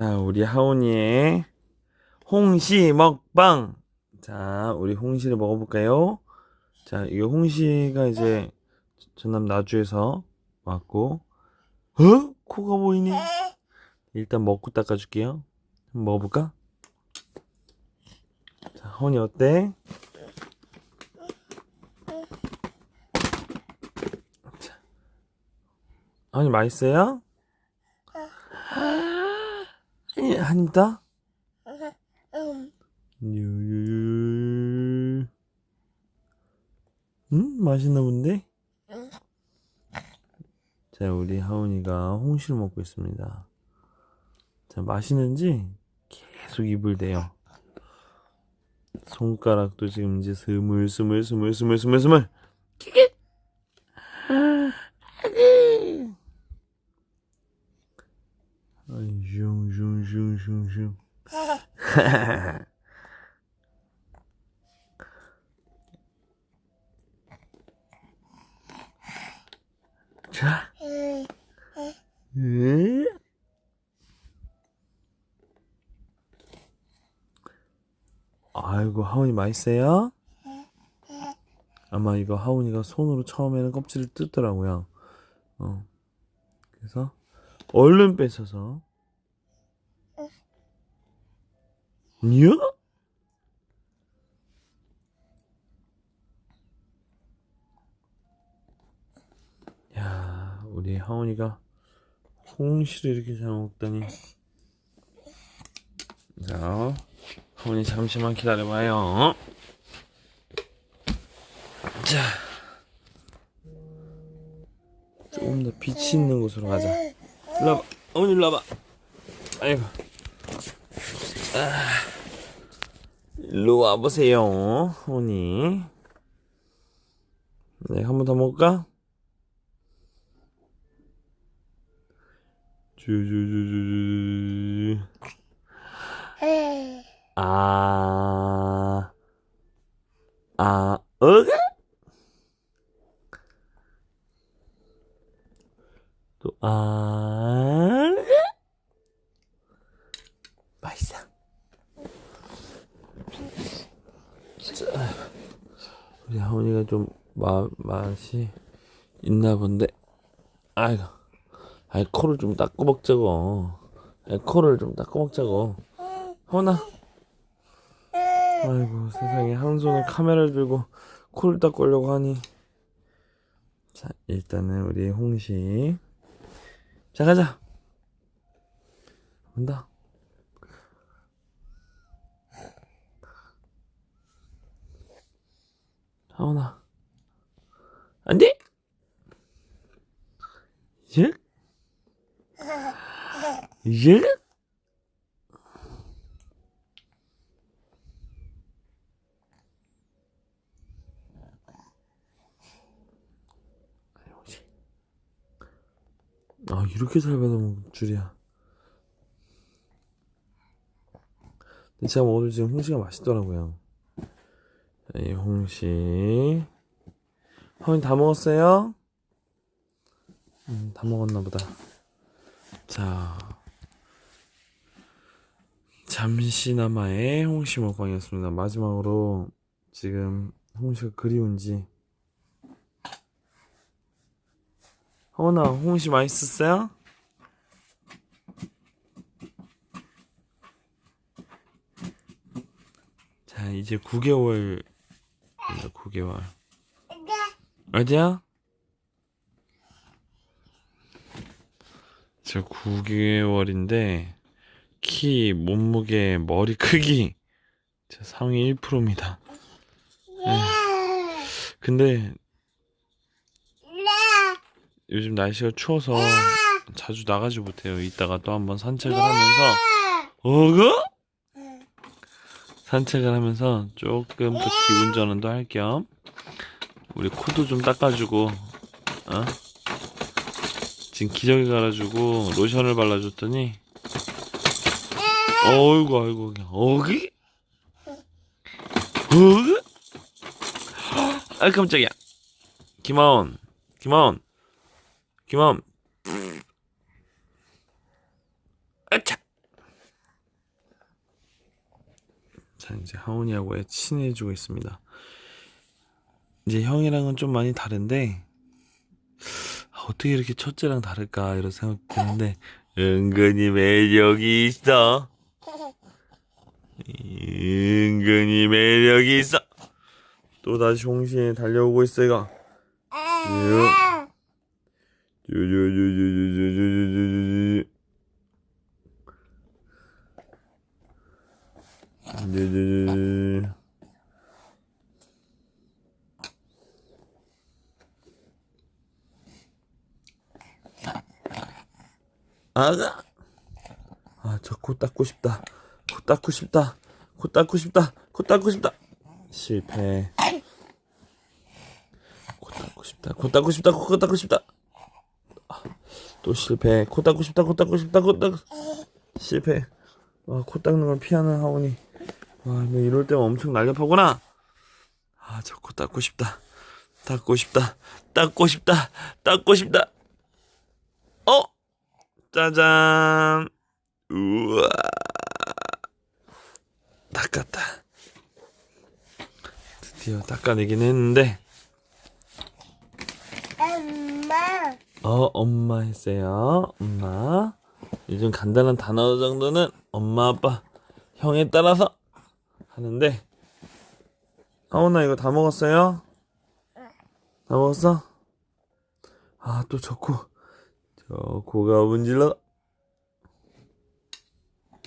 자, 우리 하온이의 홍시 먹방. 자, 우리 홍시를 먹어볼까요? 자, 이 홍시가 이제 전남 나주에서 왔고, 어? 코가 보이네. 일단 먹고 닦아줄게요. 한번 먹어볼까? 자, 하온이 어때? 자, 하온이 맛있어요? 아니, 한다? 유유유. 음, 맛있나 본데? 자, 우리 하온이가 홍시를 먹고 있습니다. 자, 맛있는지 계속 입을 대요. 손가락도 지금 이제 스물, 스물, 스물, 스물, 스물, 스물. 키키! 아이, 슝, 슝, 슝, 슝, 슝. 자. 으? 아이고 하온이 맛있어요? 아마 이거 하온이가 손으로 처음에는 껍질을 뜯더라고요. 어. 그래서 얼른 뺏어서 냐? 야, 우리 하온이가 홍시를 이렇게 잘 먹다니. 자, 하온이 잠시만 기다려봐요. 자, 조금 더 빛이 있는 곳으로 가자. 일로 와봐. 하온이 일로 와봐. 아이고. 아, 일로 와보세요, 하온이. 네, 한 번 더 먹을까? 주주주주주 아, 아, 어가? 또, 아, 맛있어. 자, 우리 하은이가 좀 마, 맛이 있나 본데. 아이고. 아이, 코를 좀 닦고 먹자고. 아이, 코를 좀 닦고 먹자고. 하은아. 아이고, 세상에. 한 손에 카메라를 들고 코를 닦고 오려고 하니. 자, 일단은 우리 홍시. 자, 가자. 온다. 하은아. 안 돼! 예? 예? 아 이렇게 잘 받아먹을 줄이야 근데 제가 오늘 지금 홍시가 맛있더라고요 자, 이 홍시 허인 다 먹었어요? 음, 다 먹었나 보다. 자. 잠시나마의 홍시 먹방이었습니다. 마지막으로 지금 홍시가 그리운지. 허나 홍시 맛있었어요? 자 이제 9개월 9개월. 어디야? 저 9개월인데 키, 몸무게, 머리 크기 저 상위 1%입니다. 근데 요즘 날씨가 추워서 자주 나가지 못해요. 이따가 또 한번 산책을 하면서. 어그? 산책을 하면서 조금 더 기운 전환도 할 겸 우리 코도 좀 닦아주고 어? 지금 기저귀 갈아주고 로션을 발라줬더니 어이구 아이고 어기? 어그? 아 깜짝이야 김하온 김하온 김함. 아차. 자, 이제 하온이하고 친해지고 있습니다. 이제 형이랑은 좀 많이 다른데, 아, 어떻게 이렇게 첫째랑 다를까, 이런 생각 드는데, 은근히 매력이 있어. 은근히 매력이 있어. 또 다시 홍신이 달려오고 있어, 이거. 쭈쭈쭈쭈쭈쭈쭈쭈쭈 쭈. 쭈쭈쭈쭈. 아가. 아, 저 코 닦고 싶다. 코 닦고 싶다. 코 닦고 싶다. 코 닦고 싶다. 실패. 코 닦고 싶다. 코 닦고 싶다. 코 닦고 싶다. 아, 또 실패. 코 닦고 싶다. 코 닦고 싶다. 코 닦고 실패. 와, 코 닦는 걸 피하는 하원이. 와, 너 이럴 때면 엄청 날렵하구나. 아, 저코 닦고 싶다. 닦고 싶다. 닦고 싶다. 닦고 싶다. 어? 짜잔. 우와. 닦았다. 드디어 닦아내긴 했는데, 엄마. 어, 엄마 했어요. 엄마. 요즘 간단한 단어 정도는 엄마, 아빠, 형에 따라서 하는데, 하원아, 이거 다 먹었어요? 다 먹었어? 아, 또 저 코. 저 코가 문질러.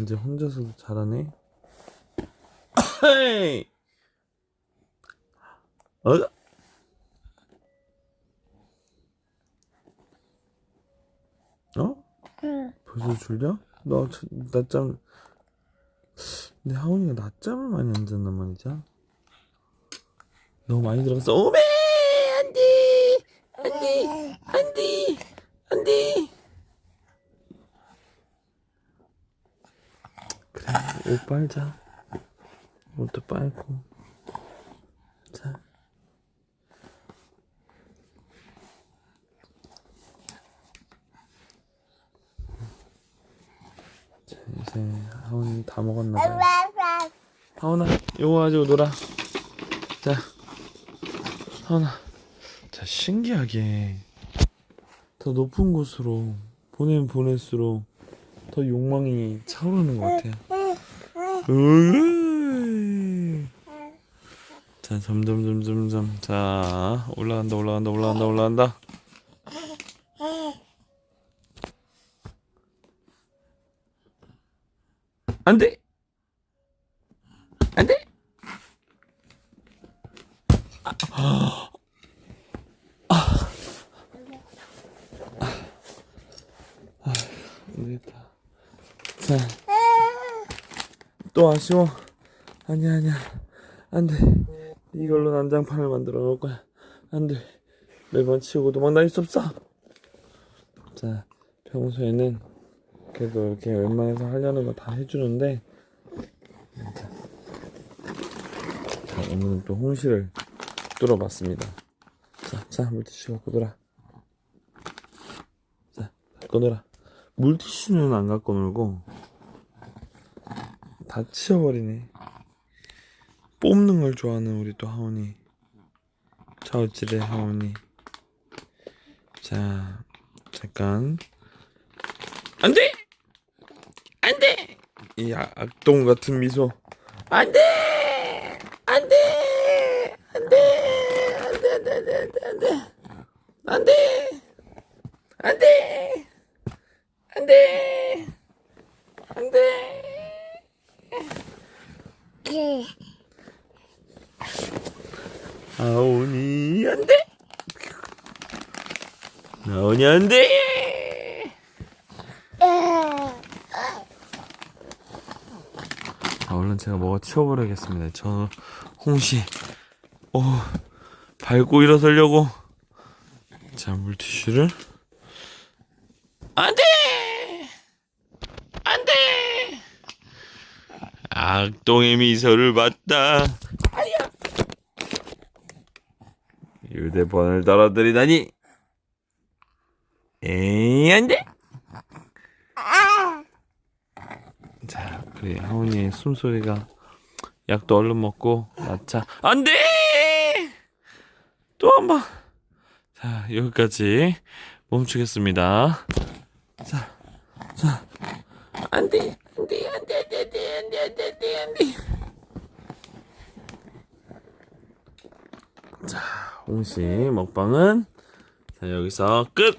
이제 혼자서도 잘하네. 어? 어? 응. 벌써 졸려? 너 저- 낮잠 근데 하원이가 낮잠을 많이 안 잤단 말이죠? 너무 많이 들어갔어 오메 안돼 안돼 안돼 안돼 그래 옷 빨자. 옷도 빨고. 자 자, 이제 하원이 다 먹었나 봐요 엄마. 하원아, 요거 가지고 놀아. 자, 하원아. 자, 신기하게 더 높은 곳으로 보내면 보낼수록 더 욕망이 차오르는 것 같아요. 으이. 자, 점점, 점점, 점. 자, 올라간다, 올라간다, 올라간다, 올라간다. 안 돼! 안 돼! 안 되겠다. 자, 또 아쉬워. 아니야, 아니야. 안 돼. 이걸로 난장판을 만들어 놓을 거야. 안 돼. 매번 치우고 도망다닐 수 없어. 자, 평소에는 그래도 이렇게 웬만해서 하려는 거 다 해주는데, 자, 오늘은 또 홍시를 뚫어봤습니다. 자, 자, 물티슈 갖고 놀아. 자, 갖고 놀아. 물티슈는 안 갖고 놀고, 다 치워버리네. 뽑는 걸 좋아하는 우리 또 하원이. 자, 어찌래, 하원이. 자, 잠깐. 안 돼! 안 돼! 이 악- 악동 같은 미소. 안 돼! 안 돼! 안 돼! 안 돼! 안 돼! 안 돼! 안 돼! 안 돼! 안 돼! 안 돼! 안 돼! 아오니 안 돼! 아오니 안 돼! 아, 얼른 제가 뭐가 치워버리겠습니다. 저 홍시, 어, 밟고 일어서려고. 자, 물티슈를. 안 돼! 안 돼! 악동의 미소를 봤다. 휴대폰을 떨어뜨리다니. 에이, 안 돼! 자, 우리 하원이의 숨소리가 약도 얼른 먹고 마차. 안돼! 또 한 번. 자 여기까지 멈추겠습니다. 자 자. 안 돼 안 돼 안 돼 안 돼 안 돼 안 돼 안 돼 안 돼. 안 돼 자 홍시 먹방은 자 여기서 끝